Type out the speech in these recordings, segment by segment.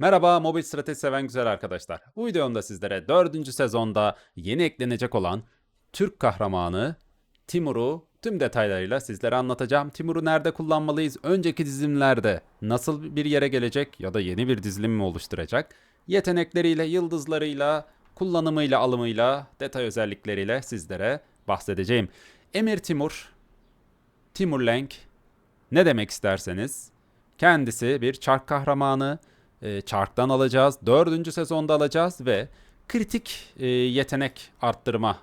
Merhaba mobil strateji seven güzel arkadaşlar. Bu videomda sizlere 4. sezonda yeni eklenecek olan Türk kahramanı Timur'u tüm detaylarıyla sizlere anlatacağım. Timur'u nerede kullanmalıyız? Önceki dizilimlerde nasıl bir yere gelecek ya da yeni bir dizilim mi oluşturacak? Yetenekleriyle, yıldızlarıyla, kullanımıyla, alımıyla, detay özellikleriyle sizlere bahsedeceğim. Emir Timur, Timur Lenk ne demek isterseniz kendisi bir çark kahramanı. E, çarktan alacağız. Dördüncü sezonda alacağız ve kritik e, yetenek arttırma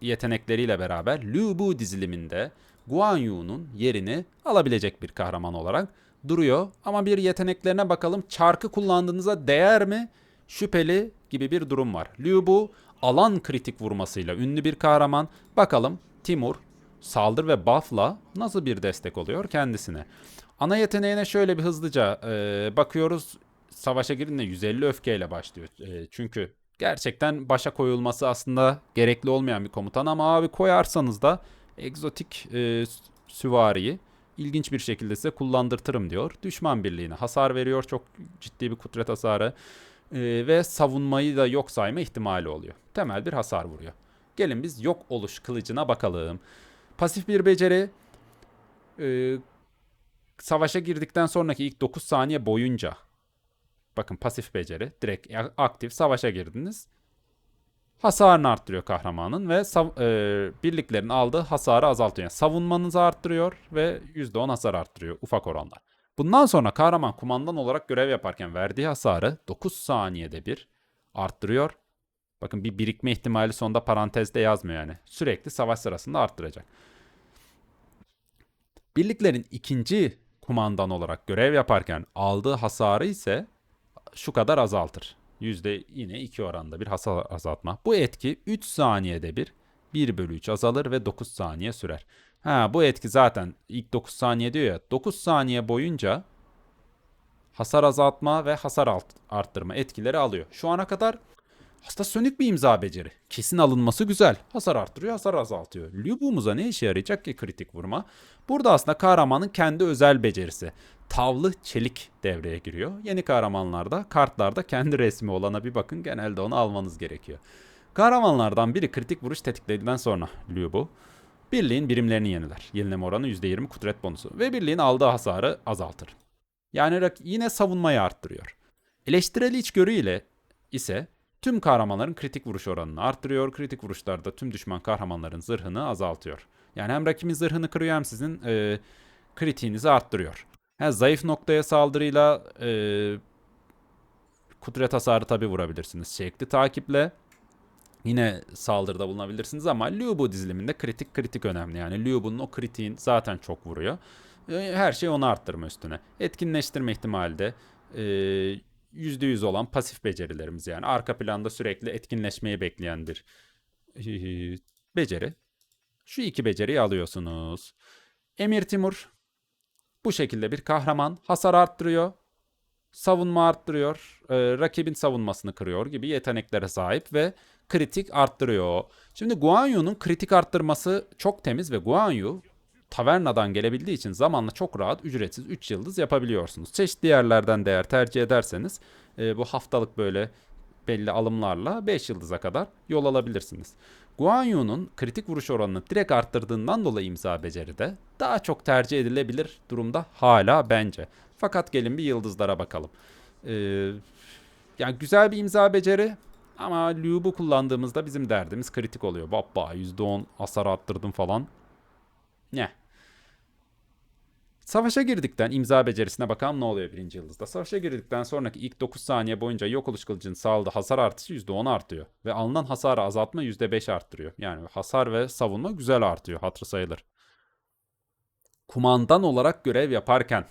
yetenekleriyle beraber Liu Bu diziliminde Guan Yu'nun yerini alabilecek bir kahraman olarak duruyor. Ama bir yeteneklerine bakalım. Çarkı kullandığınıza değer mi? Şüpheli gibi bir durum var. Liu Bu alan kritik vurmasıyla ünlü bir kahraman. Bakalım Timur saldır ve buff'la nasıl bir destek oluyor kendisine. Ana yeteneğine şöyle bir hızlıca e, bakıyoruz. Savaşa girince 150 öfkeyle başlıyor. E, çünkü gerçekten başa koyulması aslında gerekli olmayan bir komutan ama abi koyarsanız da egzotik e, süvariyi ilginç bir şekilde size kullandırtırım diyor. Düşman birliğine hasar veriyor. Çok ciddi bir kudret hasarı e, ve savunmayı da yok sayma ihtimali oluyor. Temel bir hasar vuruyor. Gelin biz yok oluş kılıcına bakalım. Pasif bir beceri e, savaşa girdikten sonraki ilk 9 saniye boyunca bakın pasif beceri direkt aktif savaşa girdiniz. Hasarını arttırıyor kahramanın ve e, birliklerin aldığı hasarı azaltıyor. Yani savunmanızı arttırıyor ve %10 hasar arttırıyor ufak oranlar. Bundan sonra kahraman kumandan olarak görev yaparken verdiği hasarı 9 saniyede bir arttırıyor. Bakın bir birikme ihtimali sonunda parantezde yazmıyor yani. Sürekli savaş sırasında arttıracak. Birliklerin ikinci kumandan olarak görev yaparken aldığı hasarı ise şu kadar azaltır. Yüzde yine 2 oranda bir hasar azaltma. Bu etki 3 saniyede bir 1 bölü 3 azalır ve 9 saniye sürer. Ha bu etki zaten ilk 9 saniye diyor ya 9 saniye boyunca hasar azaltma ve hasar arttırma etkileri alıyor. Şu ana kadar aslında sönük bir imza beceri. Kesin alınması güzel. Hasar arttırıyor, hasar azaltıyor. Lubum'uza ne işe yarayacak ki kritik vurma? Burada aslında kahramanın kendi özel becerisi. Tavlı çelik devreye giriyor. Yeni kahramanlarda kartlarda kendi resmi olana bir bakın. Genelde onu almanız gerekiyor. Kahramanlardan biri kritik vuruş tetiklediğinden sonra Lubu birliğin birimlerini yeniler. Yenileme oranı %20 kudret bonusu ve birliğin aldığı hasarı azaltır. Yani yine savunmayı arttırıyor. Eleştireli içgörü ile ise tüm kahramanların kritik vuruş oranını arttırıyor. Kritik vuruşlarda tüm düşman kahramanların zırhını azaltıyor. Yani hem rakibin zırhını kırıyor hem sizin e, kritiğinizi arttırıyor. Ha, zayıf noktaya saldırıyla e, kudret hasarı tabi vurabilirsiniz. Şekli takiple yine saldırıda bulunabilirsiniz ama Liubu diziliminde kritik kritik önemli. Yani Liubu'nun o kritiğin zaten çok vuruyor. E, her şey onu arttırma üstüne. Etkinleştirme ihtimali de e, %100 olan pasif becerilerimiz yani arka planda sürekli etkinleşmeyi bekleyen bir beceri. Şu iki beceriyi alıyorsunuz. Emir Timur bu şekilde bir kahraman hasar arttırıyor, savunma arttırıyor, e, rakibin savunmasını kırıyor gibi yeteneklere sahip ve kritik arttırıyor. Şimdi Guan Yu'nun kritik arttırması çok temiz ve Guan Yu tavernadan gelebildiği için zamanla çok rahat ücretsiz 3 yıldız yapabiliyorsunuz. Çeşitli yerlerden değer tercih ederseniz e, bu haftalık böyle belli alımlarla 5 yıldıza kadar yol alabilirsiniz. Guan Yu'nun kritik vuruş oranını direkt arttırdığından dolayı imza beceride daha çok tercih edilebilir durumda hala bence. Fakat gelin bir yıldızlara bakalım. Ee, yani güzel bir imza beceri ama Lube'u kullandığımızda bizim derdimiz kritik oluyor. Baba %10 hasar arttırdım falan. Ne? Savaşa girdikten imza becerisine bakalım ne oluyor birinci yıldızda. Savaşa girdikten sonraki ilk 9 saniye boyunca yok oluş kılıcının sağladığı hasar artışı %10 artıyor. Ve alınan hasarı azaltma %5 arttırıyor. Yani hasar ve savunma güzel artıyor hatırı sayılır. Kumandan olarak görev yaparken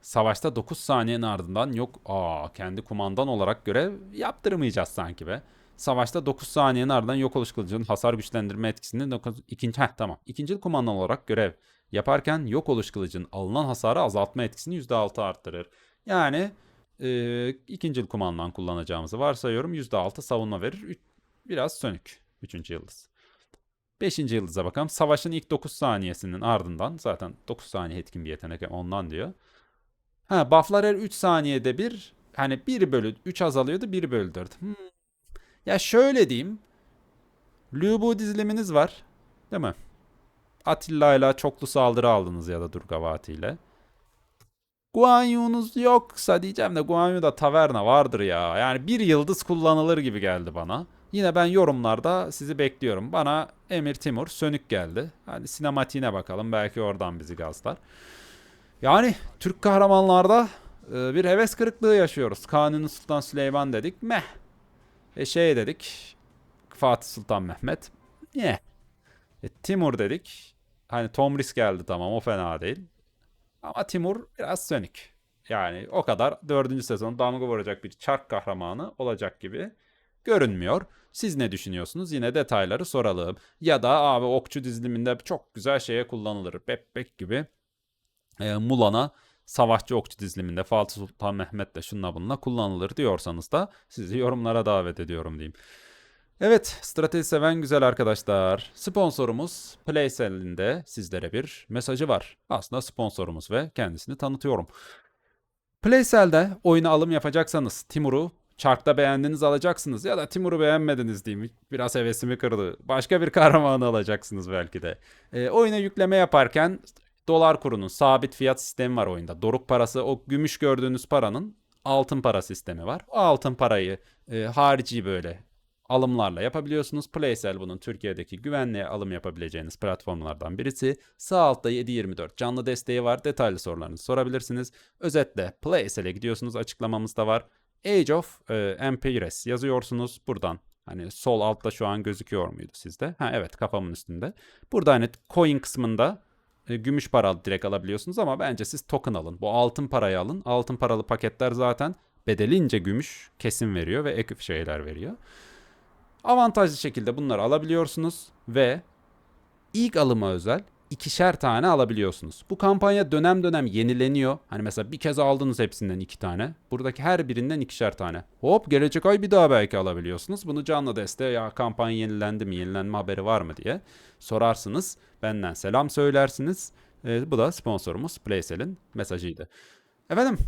savaşta 9 saniyenin ardından yok aa kendi kumandan olarak görev yaptırmayacağız sanki be. Savaşta 9 saniyenin ardından yok oluş kılıcının hasar güçlendirme etkisini 9, ikinci heh, tamam. İkinci kumandan olarak görev yaparken yok oluş kılıcın alınan hasarı azaltma etkisini %6 arttırır. Yani e, ikinci kumandan kullanacağımızı varsayıyorum. %6 savunma verir. Üç, biraz sönük. Üçüncü yıldız. Beşinci yıldıza bakalım. Savaşın ilk 9 saniyesinin ardından zaten 9 saniye etkin bir yetenek ondan diyor. Ha, bufflar her 3 saniyede bir hani 1 bölü 3 azalıyordu 1 bölü 4. Hmm. Ya şöyle diyeyim. Lubu diziliminiz var. Değil mi? Atilla ile çoklu saldırı aldınız ya da Durgavati ile. Guan Yu'nuz yoksa diyeceğim de Guan Yu'da taverna vardır ya. Yani bir yıldız kullanılır gibi geldi bana. Yine ben yorumlarda sizi bekliyorum. Bana Emir Timur sönük geldi. Hadi sinematiğine bakalım. Belki oradan bizi gazlar. Yani Türk kahramanlarda e, bir heves kırıklığı yaşıyoruz. Kanuni Sultan Süleyman dedik. Meh. E şey dedik. Fatih Sultan Mehmet. Ne? E, Timur dedik. Hani Tomris geldi tamam o fena değil. Ama Timur biraz sönük. Yani o kadar dördüncü sezon damga vuracak bir çark kahramanı olacak gibi görünmüyor. Siz ne düşünüyorsunuz? Yine detayları soralım. Ya da abi okçu diziliminde çok güzel şeye kullanılır. Bebek gibi e, Mulan'a savaşçı okçu diziliminde Fatih Sultan Mehmet'le şunla bununla kullanılır diyorsanız da sizi yorumlara davet ediyorum diyeyim. Evet, strateji seven güzel arkadaşlar. Sponsorumuz Playcell'in de sizlere bir mesajı var. Aslında sponsorumuz ve kendisini tanıtıyorum. Playcell'de oyuna alım yapacaksanız Timur'u Çark'ta beğendiniz alacaksınız ya da Timur'u beğenmediniz diyeyim. Biraz hevesimi kırdı. Başka bir kahramanı alacaksınız belki de. E, oyuna yükleme yaparken dolar kurunun sabit fiyat sistemi var oyunda. Doruk parası o gümüş gördüğünüz paranın altın para sistemi var. O altın parayı e, harici böyle alımlarla yapabiliyorsunuz. Playsell bunun Türkiye'deki güvenli alım yapabileceğiniz platformlardan birisi. Sağ altta 724 canlı desteği var. Detaylı sorularınızı sorabilirsiniz. Özetle Playsell'e gidiyorsunuz. Açıklamamızda var. Age of e, Empires yazıyorsunuz buradan. Hani sol altta şu an gözüküyor muydu sizde? Ha evet kafamın üstünde. Burada hani coin kısmında e, gümüş para direkt alabiliyorsunuz ama bence siz token alın. Bu altın parayı alın. Altın paralı paketler zaten bedelince gümüş kesim veriyor ve ek şeyler veriyor. Avantajlı şekilde bunları alabiliyorsunuz ve ilk alıma özel ikişer tane alabiliyorsunuz. Bu kampanya dönem dönem yenileniyor. Hani mesela bir kez aldınız hepsinden iki tane. Buradaki her birinden ikişer tane. Hop gelecek ay bir daha belki alabiliyorsunuz. Bunu canlı desteğe ya kampanya yenilendi mi, yenilenme haberi var mı diye sorarsınız. Benden selam söylersiniz. Ee, bu da sponsorumuz Playsell'in mesajıydı. Efendim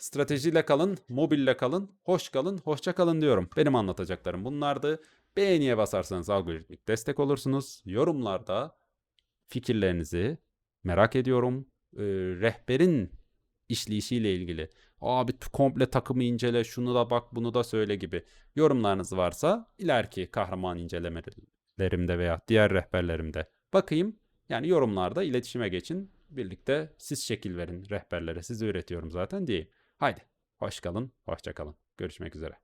Stratejiyle kalın, mobille kalın, hoş kalın, hoşça kalın diyorum. Benim anlatacaklarım bunlardı. Beğeniye basarsanız algoritmik destek olursunuz. Yorumlarda fikirlerinizi merak ediyorum. Ee, rehberin işleyişiyle ilgili. Abi komple takımı incele, şunu da bak, bunu da söyle gibi yorumlarınız varsa ileriki kahraman incelemelerimde veya diğer rehberlerimde bakayım. Yani yorumlarda iletişime geçin. Birlikte siz şekil verin rehberlere. Sizi üretiyorum zaten diyeyim. Haydi hoş kalın, hoşça kalın. Görüşmek üzere.